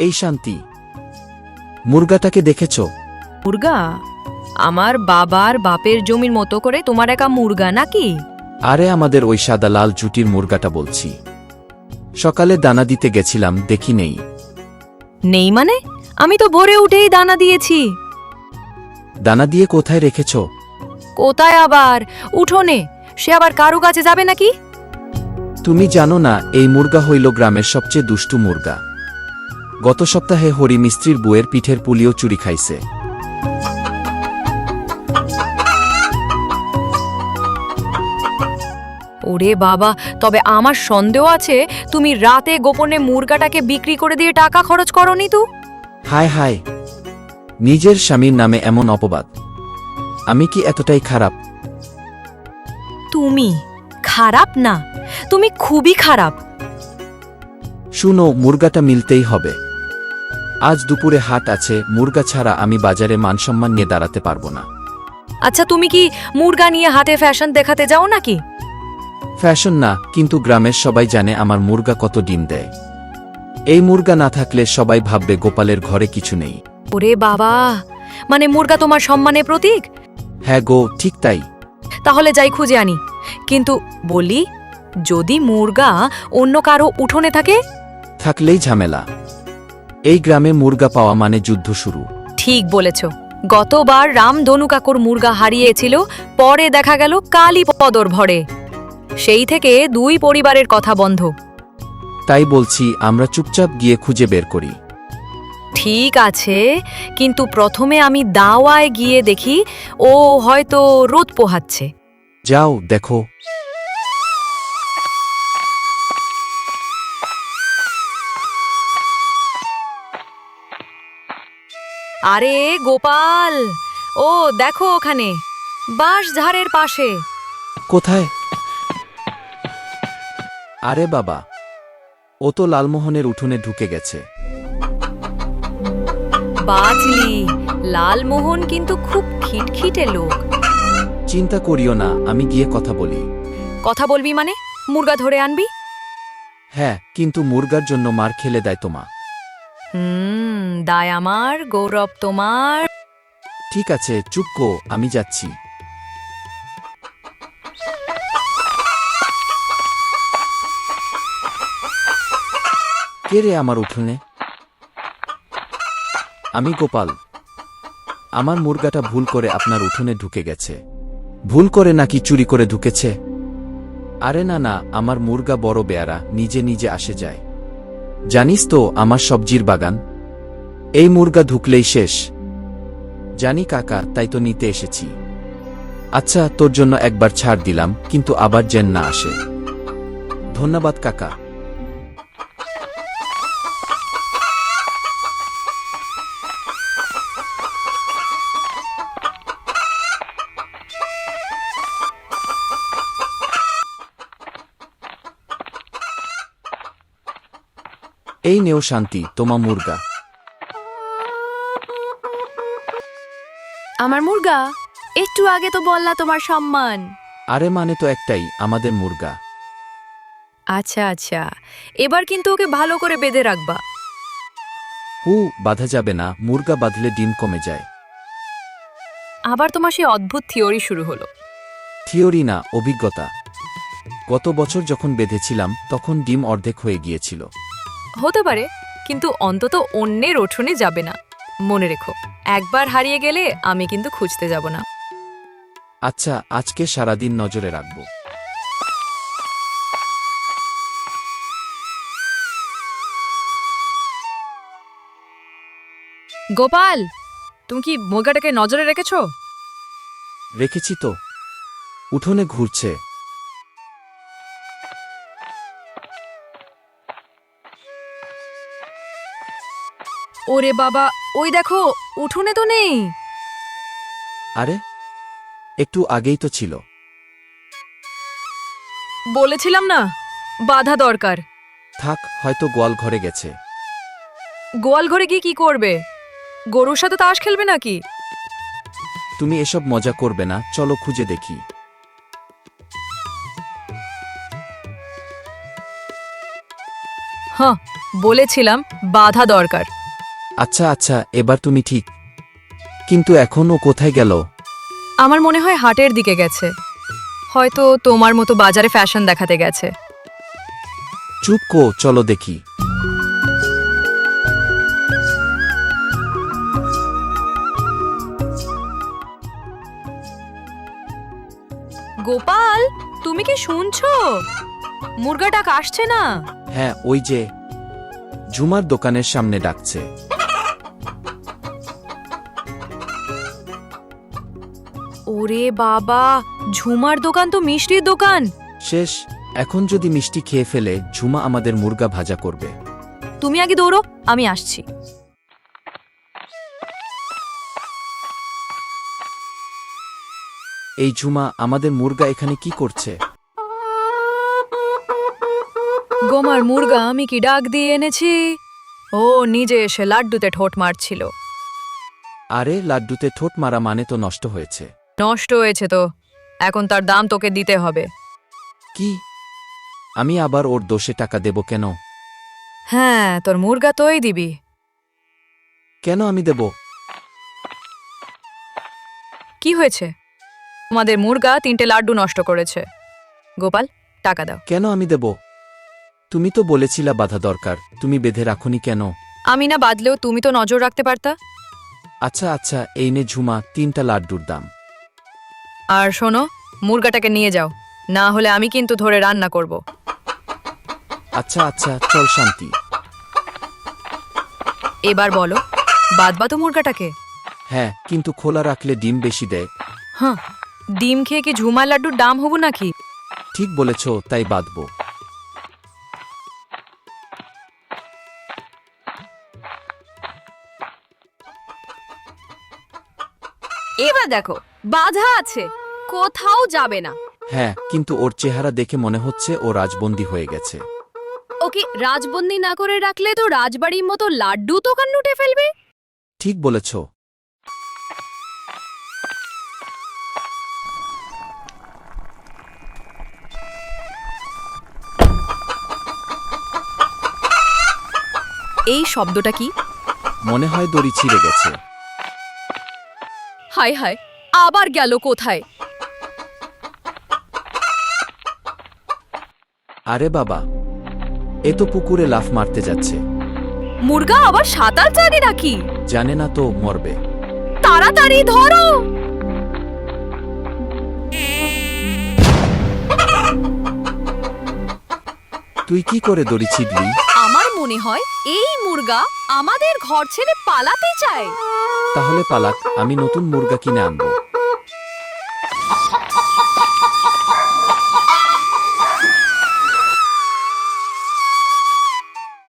এই শান্তি। মুরগাটাকে দেখেছ? মুরগা? আমার বাবার বাপের জমির মতো করে তোমার একা মুরগা নাকি? আরে আমাদের ওই সাদা লাল জুটির মুরগাটা বলছি। সকালে দানা দিতে গেছিলাম দেখি নেই। নেই মানে? আমি তো ভোরে উঠেই দানা দিয়েছি। দানা দিয়ে কোথায় রেখেছ? কোথায় আবার? উঠোনে সে আবার কারু কাছে যাবে নাকি? তুমি জানো না এই মুরগা হইল গ্রামের সবচেয়ে দুষ্টু মুরগা। গত সপ্তাহে হরি মিস্ত্রির বউয়ের পিঠের পুলিও চুরি খাইছে। ওরে বাবা তবে আমার সন্দেহ আছে তুমি রাতে গোপনে মুরগাটাকে বিক্রি করে দিয়ে টাকা খরচ করনি তো? হায় হায় নিজের স্বামীর নামে এমন অপবাদ। আমি কি এতটাই খারাপ? তুমি খারাপ না তুমি খুবই খারাপ। শুনো মুরগাটা মিলতেই হবে। আজ দুপুরে হাট আছে মুরগা ছাড়া আমি বাজারে মানসম্মান নিয়ে দাঁড়াতে পারব না। আচ্ছা তুমি কি মুরগা নিয়ে হাটে ফ্যাশন দেখাতে যাও নাকি? ফ্যাশন না কিন্তু গ্রামের সবাই জানে আমার মুরগা কত ডিম দেয়। এই মুরগা না থাকলে সবাই ভাববে গোপালের ঘরে কিছু নেই। ওরে বাবা মানে মুরগা তোমার সম্মানের প্রতীক? হ্যাঁ গো ঠিক তাই। তাহলে যাই খুঁজে আনি। কিন্তু বলি যদি মুরগা অন্য কারও উঠোনে থাকে? থাকলেই ঝামেলা। এই গ্রামে মুরগা পাওয়া মানে যুদ্ধ শুরু। ঠিক বলেছ। গতবার রাম ধনু কাকুর মুরগা হারিয়েছিল পরে দেখা গেল কালী পদর ভরে। সেই থেকে দুই পরিবারের কথা বন্ধ। তাই বলছি আমরা চুপচাপ গিয়ে খুঁজে বের করি। ঠিক আছে কিন্তু প্রথমে আমি দাওয়ায় গিয়ে দেখি ও হয়তো রোদ পোহাচ্ছে। যাও দেখো। আরে গোপাল ও দেখো ওখানে বাঁশ ঝাড়ের পাশে। কোথায়? আরে বাবা ও তো লালমোহনের উঠোনে ঢুকে গেছে। বাজলি লালমোহন কিন্তু খুব খিটখিটে লোক। চিন্তা করিও না আমি গিয়ে কথা বলি। কথা বলবি মানে? মুরগা ধরে আনবি? হ্যাঁ কিন্তু মুরগার জন্য মার খেলে দেয় তোমা। হুম, দায় আমার, গৌরব তোমার। ঠিক আছে, চুপ কো, আমি যাচ্ছি। কে রে আমার উঠোনে? আমি গোপাল। আমার মুরগাটা ভুল করে আপনার উঠোনে ঢুকে গেছে। ভুল করে নাকি চুরি করে ঢুকেছে? আরে না না, আমার মুরগা বড় বেয়ারা, নিজে নিজে আসে যায়। জানিস তো আমার সবজির বাগান? এই মুরগা ঢুকলেই শেষ। জানি কাকা, তাই তো নিতে এসেছি। আচ্ছা তোর জন্য একবার ছাড় দিলাম, কিন্তু আবার যেন না আসে। ধন্যবাদ কাকা। এই নেও শান্তি তোমা মুরগা। আমার মুরগা একটু আগে তো বললা তোমার সম্মান। আরে মানে তো একটাই আমাদের মুরগা। আচ্ছা আচ্ছা এবার কিন্তু ওকে ভালো করে বেঁধে রাখবা। হু বাধা যাবে না মুরগা বাঁধলে ডিম কমে যায়। আবার তোমার সেই অদ্ভুত থিওরি শুরু হলো। থিওরি না অভিজ্ঞতা। গত বছর যখন বেঁধেছিলাম তখন ডিম অর্ধেক হয়ে গিয়েছিল। হতে পারে কিন্তু অন্তত অন্যের উঠোনে যাবে না। মনে রেখো একবার হারিয়ে গেলে আমি কিন্তু খুঁজতে যাব না। আচ্ছা আজকে সারাদিন নজরে রাখব। গোপাল তুমি কি মুরগাটাকে নজরে রেখেছো? রেখেছি তো। উঠোনে ঘুরছে। ওরে বাবা ওই দেখো উঠোনে তো নেই। আরে একটু আগেই তো ছিল। বলেছিলাম না বাধা দরকার। থাক হয়তো গোয়াল ঘরে গেছে। গোয়াল ঘরে গিয়ে কি করবে? গরুর সাথে তাস খেলবে নাকি? তুমি এসব মজা করবে না চলো খুঁজে দেখি। হ্যাঁ বলেছিলাম বাধা দরকার। আচ্ছা আচ্ছা এবার তুমি ঠিক। কিন্তু এখন ও কোথায় গেল? আমার মনে হয় হাটের দিকে গেছে। হয়তো তোমার মতো বাজারে ফ্যাশন দেখাতে গেছে। চুপ কো চলো দেখি। গোপাল তুমি কি শুনছো? মুরগাটা আসছে না? হ্যাঁ ওই যে। ঝুমার দোকানের সামনে ডাকছে। ওরে বাবা ঝুমার দোকান তো মিষ্টির দোকান। শেষ এখন যদি মিষ্টি খেয়ে ফেলে ঝুমা আমাদের মুরগা ভাজা করবে। তুমি আগে দৌড়ো আমি আসছি। এই ঝুমা আমাদের মুরগা এখানে কি করছে? গোমার মুরগা আমি কি ডাক দিয়ে এনেছি? ও নিজে এসে লাড্ডুতে ঠোঁট মারছিল। আরে লাড্ডুতে ঠোঁট মারা মানে তো নষ্ট হয়েছে। নষ্ট হয়েছে তো। এখন তার দাম তোকে দিতে হবে। কি? আমি আবার ওর দোষে টাকা দেব কেন? হ্যাঁ তোর মুরগা তোই দিবি। কেন আমি দেব? কি হয়েছে? তোমাদের মুরগা তিনটে লাড্ডু নষ্ট করেছে। গোপাল টাকা দাও। কেন আমি দেব? তুমি তো বলেছিলা বাধা দরকার। তুমি বেঁধে রাখুনি কেন? আমি না বাদলেও তুমি তো নজর রাখতে পারতা? আচ্ছা আচ্ছা এই নে ঝুমা তিনটা লাড্ডুর দাম। আর শোনো মুরগাটাকে নিয়ে যাও। না হলে আমি কিন্তু ধরে রান্না করব। আচ্ছা আচ্ছা চল শান্তি। এবার বলো বাদবা তো মুরগাটাকে? হ্যাঁ কিন্তু খোলা রাখলে ডিম বেশি দেয়। হ্যাঁ ডিম খেয়ে কি ঝুমা লাড্ডুর দাম হব নাকি? ঠিক বলেছ তাই বাঁধব। এবার দেখো বাধা আছে। কোথাও যাবে না। হ্যাঁ কিন্তু ওর চেহারা দেখে মনে হচ্ছে ও রাজবন্দী হয়ে গেছে। ওকে রাজবন্দি না করে রাখলে তো রাজবাড়ির মতো লাড্ডু দোকান লুটে ফেলবে? ঠিক বলেছ। এই শব্দটা কি? মনে হয় দড়ি ছিঁড়ে গেছে। হায় হায় আবার গেল কোথায়? আরে বাবা এ তো পুকুরে লাফ মারতে যাচ্ছে। মুরগা আবার সাঁতার জানে নাকি? জানে না তো মরবে। তাড়াতাড়ি ধরো! তুই কি করে দড়ি ছিঁড়লি আমার মনে হয় এই মুরগা আমাদের ঘর ছেড়ে পালাতে চায়। তাহলে পালাক আমি নতুন মুরগা কিনে আনব।